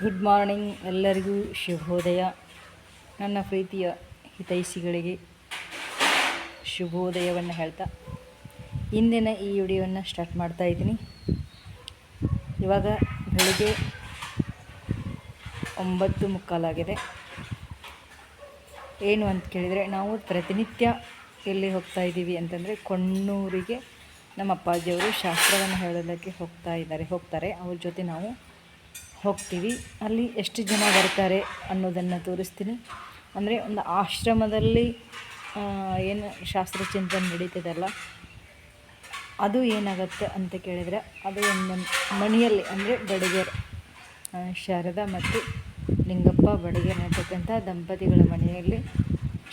Good morning ಎಲ್ಲರಿಗೂ ಶುಭೋದಯ. ನನ್ನ ಪ್ರೀತಿಯ ಹಿತೈಷಿಗಳಿಗೆ ಶುಭೋದಯವನ್ನು ಹೇಳ್ತಾ ಇಂದಿನ ಈ ವಿಡಿಯೋವನ್ನು ಸ್ಟಾರ್ಟ್ ಮಾಡ್ತಾ ಇದ್ದೀನಿ. ಇವಾಗ ಬೆಳಿಗ್ಗೆ ಒಂಬತ್ತು ಮುಕ್ಕಾಲಾಗಿದೆ ಏನು ಅಂತ ಕೇಳಿದರೆ ನಾವು ಪ್ರತಿನಿತ್ಯ ಎಲ್ಲಿ ಹೋಗ್ತಾ ಇದ್ದೀವಿ ಅಂತಂದರೆ ಕೊಣ್ಣೂರಿಗೆ ನಮ್ಮ ಅಪ್ಪಾಜಿಯವರು ಶಾಸ್ತ್ರವನ್ನು ಹೇಳೋದಕ್ಕೆ ಹೋಗ್ತಾ ಇದ್ದಾರೆ, ಹೋಗ್ತಾರೆ. ಅವ್ರ ಜೊತೆ ನಾವು ಹೋಗ್ತೀವಿ. ಅಲ್ಲಿ ಎಷ್ಟು ಜನ ಬರ್ತಾರೆ ಅನ್ನೋದನ್ನು ತೋರಿಸ್ತೀನಿ. ಅಂದರೆ ಒಂದು ಆಶ್ರಮದಲ್ಲಿ ಏನು ಶಾಸ್ತ್ರ ಚಿಂತನೆ ನಡೀತದಲ್ಲ ಅದು ಏನಾಗುತ್ತೆ ಅಂತ ಕೇಳಿದರೆ, ಅದು ಒಂದು ಮನೆಯಲ್ಲಿ ಅಂದರೆ ಬಡಿಗೆರ್ ಶಾರದಾ ಮತ್ತು ಲಿಂಗಪ್ಪ ಬಡಿಗೆರ್ ಅನ್ನತಕ್ಕಂಥ ದಂಪತಿಗಳ ಮನೆಯಲ್ಲಿ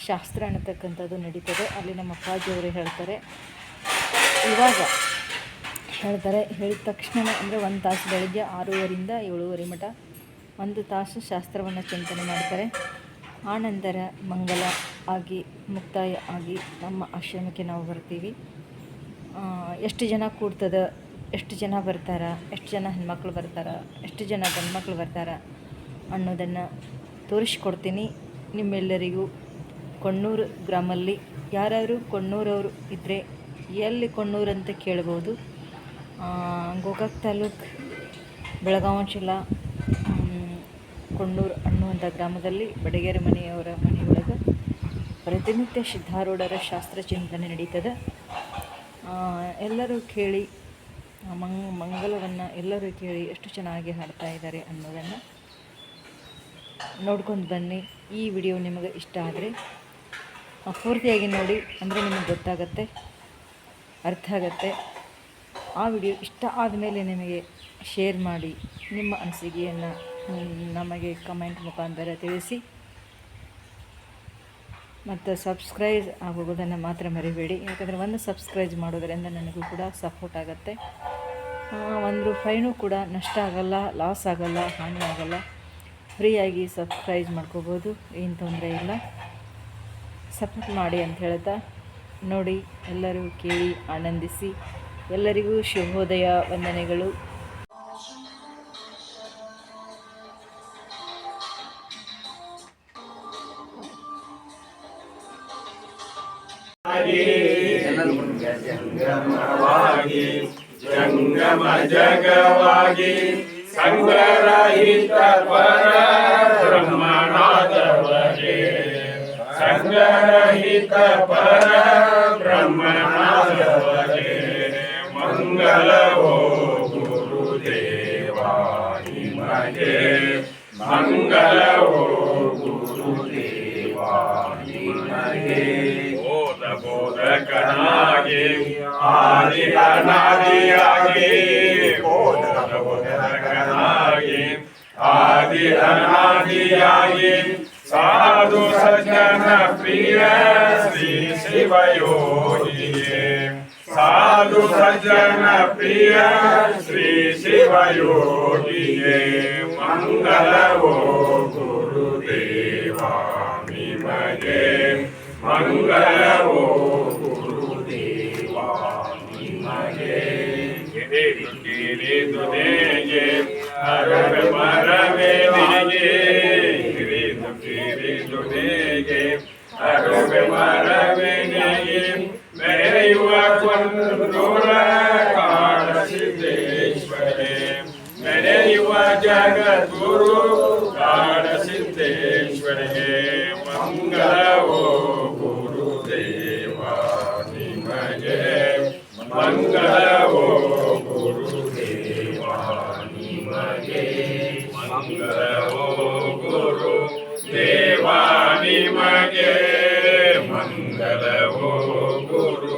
ಶಾಸ್ತ್ರ ಅನ್ನತಕ್ಕಂಥದ್ದು ನಡೀತದೆ. ಅಲ್ಲಿ ನಮ್ಮ ಅಪ್ಪಾಜಿಯವರು ಹೇಳ್ತಾರೆ, ಇವಾಗ ಹೇಳ್ತಾರೆ ಹೇಳಿದ ತಕ್ಷಣ ಅಂದರೆ ಒಂದು ತಾಸು ಬೆಳಗ್ಗೆ ಆರೂವರೆಯಿಂದ ಏಳುವರೆ ಮಠ ಒಂದು ತಾಸು ಶಾಸ್ತ್ರವನ್ನು ಚಿಂತನೆ ಮಾಡ್ತಾರೆ. ಆನಂತರ ಮಂಗಲ ಆಗಿ, ಮುಕ್ತಾಯ ಆಗಿ ನಮ್ಮ ಆಶ್ರಮಕ್ಕೆ ನಾವು ಬರ್ತೀವಿ. ಎಷ್ಟು ಜನ ಕೂಡ್ತದ ಎಷ್ಟು ಜನ ಬರ್ತಾರ, ಎಷ್ಟು ಜನ ಹೆಣ್ಮಕ್ಳು ಬರ್ತಾರ, ಎಷ್ಟು ಜನ ಗಂಡ್ಮಕ್ಳು ಬರ್ತಾರ ಅನ್ನೋದನ್ನು ತೋರಿಸ್ಕೊಡ್ತೀನಿ. ನಿಮ್ಮೆಲ್ಲರಿಗೂ ಕೊಣ್ಣೂರು ಗ್ರಾಮಲ್ಲಿ ಯಾರಾದರೂ ಕೊಣ್ಣೂರವರು ಇದ್ದರೆ ಎಲ್ಲಿ ಕೊಣ್ಣೂರು ಅಂತ ಕೇಳ್ಬೋದು. ಗೋಕಾಕ್ ತಾಲೂಕು ಬೆಳಗಾವಿ ಜಿಲ್ಲಾ ಕೊಂಡೂರು ಅನ್ನುವಂಥ ಗ್ರಾಮದಲ್ಲಿ ಬಡಗೇರಿ ಮನೆಯವರ ಮನೆಯೊಳಗೆ ಪ್ರತಿನಿತ್ಯ ಸಿದ್ಧಾರೂಢರ ಶಾಸ್ತ್ರ ಚಿಂತನೆ ನಡೀತದೆ. ಎಲ್ಲರೂ ಕೇಳಿ, ಮಂಗ್, ಮಂಗಲವನ್ನು ಎಲ್ಲರೂ ಕೇಳಿ ಎಷ್ಟು ಚೆನ್ನಾಗಿ ಹಾಡ್ತಾ ಇದ್ದಾರೆ ಅನ್ನೋದನ್ನು ನೋಡ್ಕೊಂಡು ಬನ್ನಿ. ಈ ವಿಡಿಯೋ ನಿಮಗೆ ಇಷ್ಟ ಆದರೆ ಪೂರ್ತಿಯಾಗಿ ನೋಡಿ. ಅಂದರೆ ನಿಮಗೆ ಗೊತ್ತಾಗತ್ತೆ, ಅರ್ಥ ಆಗತ್ತೆ. ಆ ವಿಡಿಯೋ ಇಷ್ಟ ಆದಮೇಲೆ ನಿಮಗೆ ಶೇರ್ ಮಾಡಿ, ನಿಮ್ಮ ಅನಿಸಿಕೆಯನ್ನು ನಮಗೆ ಕಮೆಂಟ್ ಮುಖಾಂತರ ತಿಳಿಸಿ. ಮತ್ತು ಸಬ್ಸ್ಕ್ರೈಬ್ ಆಗೋಗೋದನ್ನು ಮಾತ್ರ ಮರಿಬೇಡಿ, ಯಾಕಂದರೆ ಒಂದು ಸಬ್ಸ್ಕ್ರೈಬ್ ಮಾಡೋದರಿಂದ ನನಗೂ ಕೂಡ ಸಪೋರ್ಟ್ ಆಗುತ್ತೆ. ಒಂದು ರೂಪಾಯಿನೂ ಕೂಡ ನಷ್ಟ ಆಗಲ್ಲ ಲಾಸ್ ಆಗಲ್ಲ, ಹಾನಿ ಆಗಲ್ಲ. ಫ್ರೀಯಾಗಿ ಸಬ್ಸ್ಕ್ರೈಬ್ ಮಾಡ್ಕೋಬೋದು, ಏನು ತೊಂದರೆ ಇಲ್ಲ. ಸಪೋರ್ಟ್ ಮಾಡಿ ಅಂತ ಹೇಳ್ತಾ ನೋಡಿ, ಎಲ್ಲರೂ ಕೇಳಿ ಆನಂದಿಸಿ. ಎಲ್ಲರಿಗೂ ಶುಭೋದಯ ವಂದನೆಗಳು. ಜಂಗಮ ಜಗವಾಗಿ ಸಂಗರಹಿತ ಪರ ಬ್ರಹ್ಮನಾದವರೇ ಸಂಗರಹಿತ ಪರ ಬ್ರಹ್ಮನಾದವರೇ मंगल हो गुरुदेव मङ्गलवो गुरुदेवानि मये मङ्गलवो गुरुदेवानि मये बोधबोधकणागे आदिहनादियागे बोधबोधकणागे आदिहनादियागे साधु सज्जन प्रिय श्री शिवयो ಸಾಧು ಸಜ್ಜನ ಪ್ರಿಯ ಶ್ರೀ ಶಿವಯೋಗಿಯೇ ಮಂಗಲವೋ ಗುರುದೇವ ನಿಮಗೆ ಮಂಗಲವೋ ಗುರುದೇವ ನಿಮಗೆ ಕಿರಿದು ಕಿರಿದು ನೇಗೆ ಅರವೆ ಮರವೆ ನಿನಗೆ ಕಿರಿದು ಕಿರಿದು ನೇಗೆ ಅರವೆ ಮರವೆ ನಿನಗೆ ಮೆರೆಯುವ ಕೊಂದೂರ ಕಾಡಸಿದ್ದೇಶ್ವರೇ. ಮೆರೆಯುವ ಜಗದ್ಗುರು ಕಾಡಸಿದ್ದೇಶ್ವರೇ. ಮಂಗಲವೋ ಗುರುದೇವ ನಿಮಗೆ. ಮಂಗಲವೋ ಗುರುದೇವ ನಿಮಗೆ. ಮಂಗಳವೋ ಗುರು ದೇವ ನಿಮಗೆ. ಮಂಗಳವೋ ಗುರು